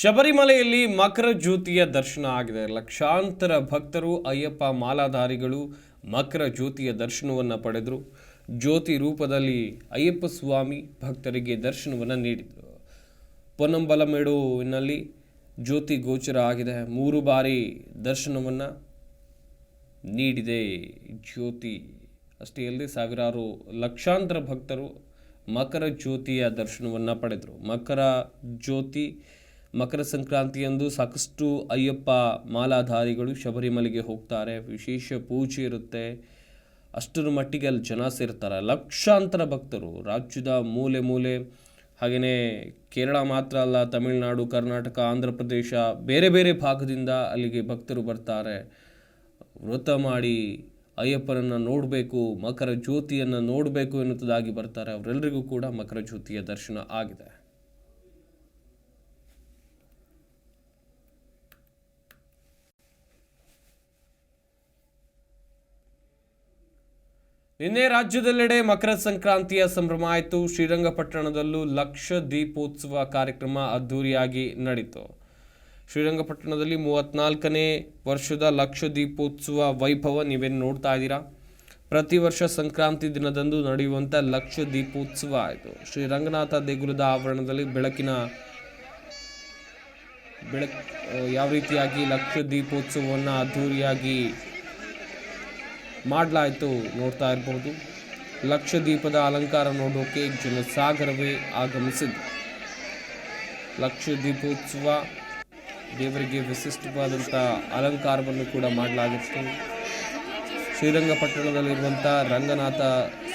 ಶಬರಿಮಲೆಯಲ್ಲಿ ಮಕರ ಜ್ಯೋತಿಯ ದರ್ಶನ ಆಗಿದೆ. ಲಕ್ಷಾಂತರ ಭಕ್ತರು, ಅಯ್ಯಪ್ಪ ಮಾಲಾಧಾರಿಗಳು ಮಕರ ಜ್ಯೋತಿಯ ದರ್ಶನವನ್ನು ಪಡೆದರು. ಜ್ಯೋತಿ ರೂಪದಲ್ಲಿ ಅಯ್ಯಪ್ಪ ಸ್ವಾಮಿ ಭಕ್ತರಿಗೆ ದರ್ಶನವನ್ನು ನೀಡಿದರು. ಪೊನ್ನಂಬಲಮೇಡುವಿನಲ್ಲಿ ಜ್ಯೋತಿ ಗೋಚರ ಆಗಿದೆ. ಮೂರು ಬಾರಿ ದರ್ಶನವನ್ನು ನೀಡಿದೆ ಜ್ಯೋತಿ. ಅಷ್ಟೇ ಅಲ್ಲದೆ ಸಾವಿರಾರು ಲಕ್ಷಾಂತರ ಭಕ್ತರು ಮಕರ ಜ್ಯೋತಿಯ ದರ್ಶನವನ್ನು ಪಡೆದರು. ಮಕರ ಜ್ಯೋತಿ ಮಕರ ಸಂಕ್ರಾಂತಿಯಂದು ಸಾಕಷ್ಟು ಅಯ್ಯಪ್ಪ ಮಾಲಾಧಾರಿಗಳು ಶಬರಿಮಲೆಗೆ ಹೋಗ್ತಾರೆ. ವಿಶೇಷ ಪೂಜೆ ಇರುತ್ತೆ. ಅಷ್ಟರ ಮಟ್ಟಿಗೆ ಅಲ್ಲಿ ಜನ ಸೇರ್ತಾರೆ. ಲಕ್ಷಾಂತರ ಭಕ್ತರು. ರಾಜ್ಯದ ಮೂಲೆ ಮೂಲೆ ಹಾಗೆಯೇ ಕೇರಳ ಮಾತ್ರ ಅಲ್ಲ, ತಮಿಳುನಾಡು, ಕರ್ನಾಟಕ, ಆಂಧ್ರ ಪ್ರದೇಶ, ಬೇರೆ ಬೇರೆ ಭಾಗದಿಂದ ಅಲ್ಲಿಗೆ ಭಕ್ತರು ಬರ್ತಾರೆ. ವ್ರತ ಮಾಡಿ ಅಯ್ಯಪ್ಪನನ್ನು ನೋಡಬೇಕು, ಮಕರ ಜ್ಯೋತಿಯನ್ನು ನೋಡಬೇಕು ಎನ್ನುವುದಾಗಿ ಬರ್ತಾರೆ. ಅವರೆಲ್ಲರಿಗೂ ಕೂಡ ಮಕರ ಜ್ಯೋತಿಯ ದರ್ಶನ ಆಗಿದೆ. ನಿನ್ನೆ ರಾಜ್ಯದೆಲ್ಲೆಡೆ ಮಕರ ಸಂಕ್ರಾಂತಿಯ ಸಂಭ್ರಮ ಆಯಿತು. ಶ್ರೀರಂಗಪಟ್ಟಣದಲ್ಲೂ ಲಕ್ಷ ದೀಪೋತ್ಸವ ಕಾರ್ಯಕ್ರಮ ಅದ್ಧೂರಿಯಾಗಿ ನಡೀತು. ಶ್ರೀರಂಗಪಟ್ಟಣದಲ್ಲಿ ಮೂವತ್ನಾಲ್ಕನೇ ವರ್ಷದ ಲಕ್ಷ ದೀಪೋತ್ಸವ ವೈಭವ ನೀವೇನು ನೋಡ್ತಾ ಇದ್ದೀರಾ? ಪ್ರತಿ ವರ್ಷ ಸಂಕ್ರಾಂತಿ ದಿನದಂದು ನಡೆಯುವಂಥ ಲಕ್ಷ ದೀಪೋತ್ಸವ ಆಯಿತು. ಶ್ರೀರಂಗನಾಥ ದೇಗುಲದ ಆವರಣದಲ್ಲಿ ಬೆಳಕಿನ, ಬೆಳಕ್, ಯಾವ ರೀತಿಯಾಗಿ ಲಕ್ಷ ದೀಪೋತ್ಸವವನ್ನು ಅದ್ಧೂರಿಯಾಗಿ ಮಾಡಲಾಯಿತು ನೋಡ್ತಾ ಇರ್ಬೋದು. ದೀಪದ ಅಲಂಕಾರ ನೋಡೋಕೆ ಜನಸಾಗರವೇ ಆಗಮಿಸಿದ್ದು. ಲಕ್ಷ ದೀಪೋತ್ಸವ ದೇವರಿಗೆ ವಿಶಿಷ್ಟವಾದಂಥ ಅಲಂಕಾರವನ್ನು ಕೂಡ ಮಾಡಲಾಗಿತ್ತು. ಶ್ರೀರಂಗಪಟ್ಟಣದಲ್ಲಿರುವಂಥ ರಂಗನಾಥ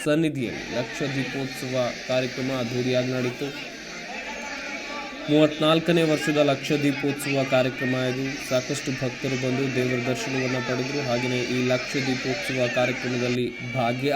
ಸನ್ನಿಧಿಯಲ್ಲಿ ಲಕ್ಷ ದೀಪೋತ್ಸವ ಕಾರ್ಯಕ್ರಮ ಅದ್ಧೂರಿಯಾಗಿ ನಡೀತು. ಮೂವತ್ನಾಲ್ಕನೇ ವರ್ಷದ ಲಕ್ಷ ದೀಪೋತ್ಸವ ಕಾರ್ಯಕ್ರಮ ಇದು. ಸಾಕಷ್ಟು ಭಕ್ತರು ಬಂದು ದೇವರ ದರ್ಶನವನ್ನು ಪಡೆದರು. ಹಾಗೆಯೇ ಈ ಲಕ್ಷ ದೀಪೋತ್ಸವ ಕಾರ್ಯಕ್ರಮದಲ್ಲಿ ಭಾಗ್ಯ